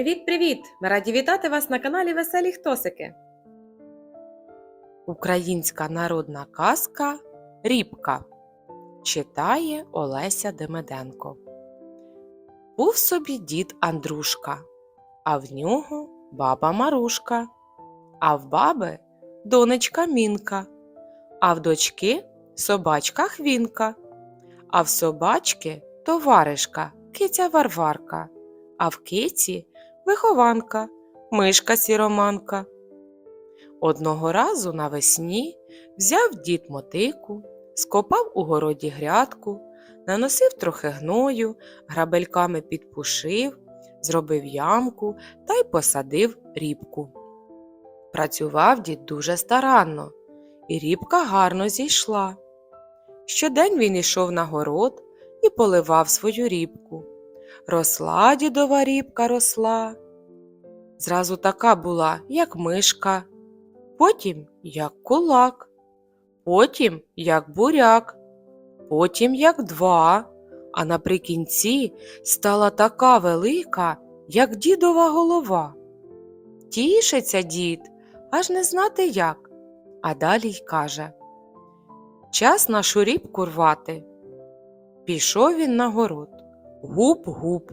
Привіт-привіт! Ми раді вітати вас на каналі Веселі Хтосики. Українська народна казка Рібка читає Олеся Демеденко. Був собі дід Андрушка, а в нього баба Марушка, а в баби донечка Мінка, а в дочки собачка Хвінка, а в собачки товаришка киця Варварка, а в киці вихованка, мишка сіроманка. Одного разу навесні взяв дід мотику, скопав у городі грядку, наносив трохи гною, грабельками підпушив, зробив ямку та й посадив рібку. Працював дід дуже старанно, і рібка гарно зійшла. Щодень він йшов на город і поливав свою рібку. Росла дідова рібка росла. Зразу така була, як мишка, потім як кулак, потім як буряк, потім як два, а наприкінці стала така велика, як дідова голова. Тішиться дід, аж не знати як, а далі й каже Час нашу рібку рвати. Пішов він на город. Гуп-гуп.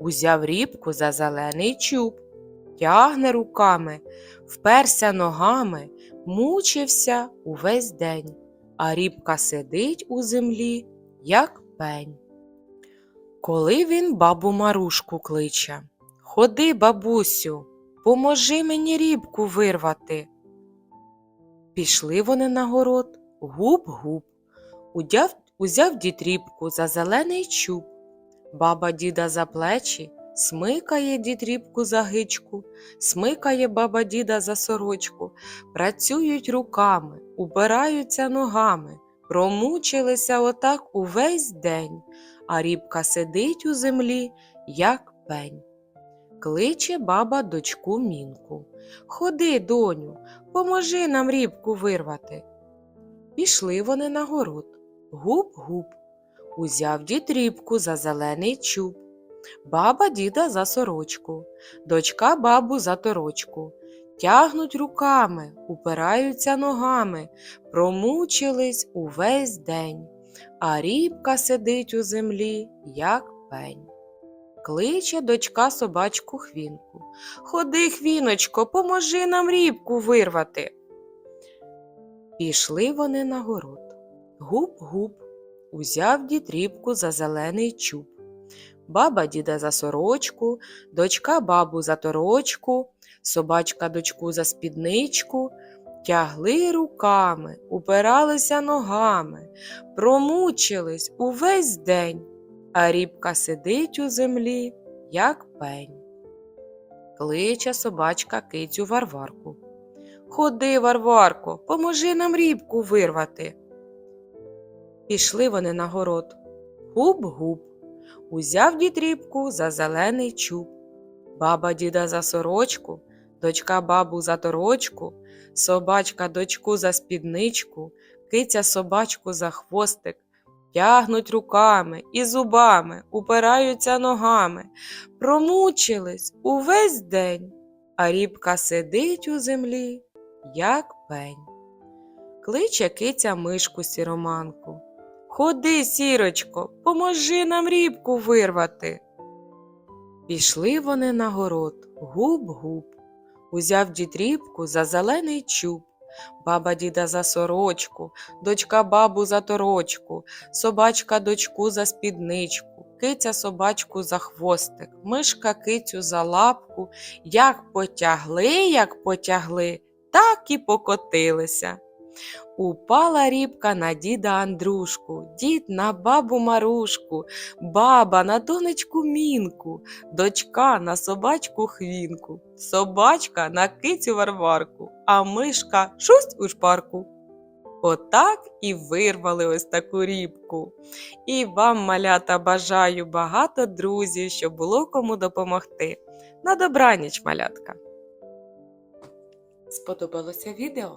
Узяв рібку за зелений чуб, тягне руками, вперся ногами, мучився увесь день, а рібка сидить у землі, як пень. Коли він бабу Марушку кличе Ходи, бабусю, поможи мені рібку вирвати. Пішли вони на город, гуп-гуп. Узяв дід рібку за зелений чуб. Баба діда за плечі, смикає дід рібку за гичку, смикає баба діда за сорочку, працюють руками, убираються ногами, промучилися отак увесь день, а рібка сидить у землі, як пень. Кличе баба дочку мінку. Ходи, доню, поможи нам рібку вирвати. Пішли вони на город. Гуп-гуп. Узяв дід рібку за зелений чуб, баба діда за сорочку, дочка бабу за торочку. Тягнуть руками, упираються ногами, промучились увесь день, а рібка сидить у землі, як пень. Кличе дочка собачку хвінку. Ходи, хвіночко, поможи нам рібку вирвати. Пішли вони на город. Гуп-гуп. Узяв дід рібку за зелений чуб. Баба діда за сорочку, дочка бабу за торочку, собачка дочку за спідничку, тягли руками, упиралися ногами, промучились увесь день, а рібка сидить у землі, як пень. Кличе собачка кицю Варварку. Ходи, Варварко, поможи нам рібку вирвати. Пішли вони на город. Гуп-гуп. Узяв дід рібку за зелений чуб. Баба діда за сорочку, дочка бабу за торочку, собачка дочку за спідничку, киця собачку за хвостик. Тягнуть руками і зубами, упираються ногами, промучились увесь день, а рібка сидить у землі, як пень. Кличе киця мишку сіроманку. Ходи, сірочко, поможи нам рібку вирвати. Пішли вони на город, гуп-гуп. Узяв дід рібку за зелений чуб, баба діда за сорочку, дочка бабу за торочку, собачка дочку за спідничку, киця собачку за хвостик, мишка кицю за лапку. Як потягли, як потягли, так і покотилися. Упала рібка на діда Андрушку, дід на бабу Марушку, баба на донечку Мінку, дочка на собачку Хвінку, собачка на кицю Варварку, а мишка шусть у шпарку. Отак і вирвали ось таку рібку. І вам, малята, бажаю багато друзів, щоб було кому допомогти. На добраніч, малятка! Сподобалося відео?